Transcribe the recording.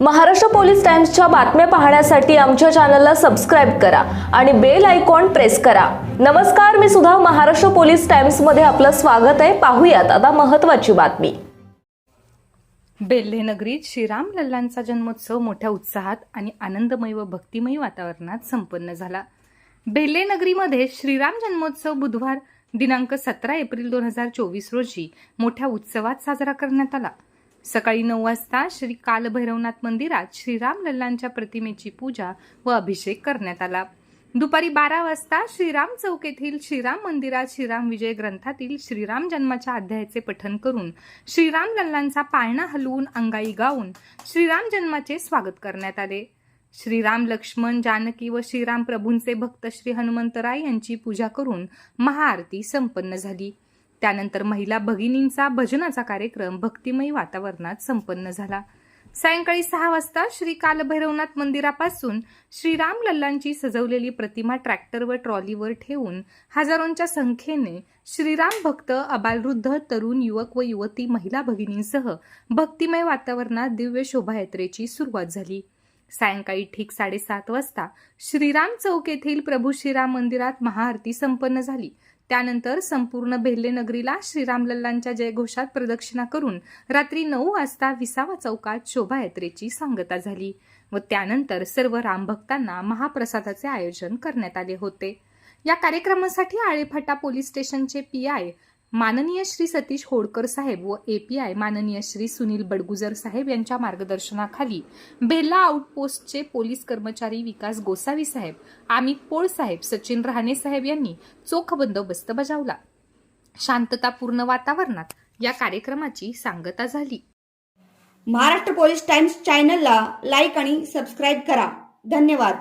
Maharashtra police टाइम्सच्या बातम्या पाहण्यासाठी आमच्या चॅनलला सबस्क्राईब करा आणि बेल आयकॉन प्रेस करा. नमस्कार मी सुद्धा महाराष्ट्र पोलीस टाइम्समध्ये आपलं स्वागत आहे. पाहूयात आता महत्त्वाची बातमी. बेल्हे नगरीत श्रीराम लल्लांचा जन्मोत्सव मोठ्या उत्साहात आणि आनंदमय व भक्तिमय वातावरणात संपन्न झाला. बेल्हे नगरीमध्ये श्रीराम जन्मोत्सव बुधवार दिनांक सतरा एप्रिल दोन हजार चोवीस रोजी मोठ्या उत्सवात साजरा करण्यात आला. सकाळी नऊ वाजता श्री कालभैरवनाथ मंदिरात श्रीराम लल्लांच्या प्रतिमेची पूजा व अभिषेक करण्यात आला. दुपारी बारा वाजता श्रीराम चौक येथील श्रीराम मंदिरात श्रीराम विजय ग्रंथातील श्रीराम जन्माच्या अध्यायाचे पठन करून श्रीराम लल्लांचा पाळणा हलवून अंगाई गाऊन श्रीराम जन्माचे स्वागत करण्यात आले. श्रीराम लक्ष्मण जानकी व श्रीराम प्रभूंचे भक्त श्री हनुमंतराय यांची पूजा करून महाआरती संपन्न झाली. त्यानंतर महिला भगिनींचा भजनाचा कार्यक्रम भक्तिमय वातावरणात संपन्न झाला. सायंकाळी सहा वाजता श्री कालभैरवनाथ मंदिरापासून श्रीराम लल्लांची सजवलेली प्रतिमा ट्रॅक्टर व ट्रॉलीवर ठेवून हजारोंच्या संख्येने श्रीराम भक्त अबालवृद्ध तरुण युवक व युवती महिला भगिनींसह भक्तिमय वातावरणात दिव्य शोभायात्रेची सुरुवात झाली. सायंकाळी ठीक साडेसात वाजता श्रीराम चौक येथील प्रभू श्रीराम मंदिरात महाआरती संपन्न झाली. त्यानंतर संपूर्ण भेल्ले नगरीला श्रीराम लल्लांच्या जयघोषात प्रदक्षिणा करून रात्री नऊ वाजता विसावा चौकात शोभायात्रेची सांगता झाली व त्यानंतर सर्व रामभक्तांना महाप्रसादाचे आयोजन करण्यात आले होते. या कार्यक्रमासाठी आळेफाटा पोलीस स्टेशनचे पी आय माननीय श्री सतीश होडकर साहेब व एपीआय माननीय श्री सुनील बडगुजर साहेब यांच्या मार्गदर्शनाखाली बेल्ला आउटपोस्टचे पोलीस कर्मचारी विकास गोसावी साहेब अमित पोळ साहेब सचिन रहाणे साहेब यांनी चोख बंदोबस्त बजावला. शांततापूर्ण वातावरणात या कार्यक्रमाची सांगता झाली. महाराष्ट्र पोलीस टाइम्स चॅनलला लाईक आणि सबस्क्राईब करा. धन्यवाद.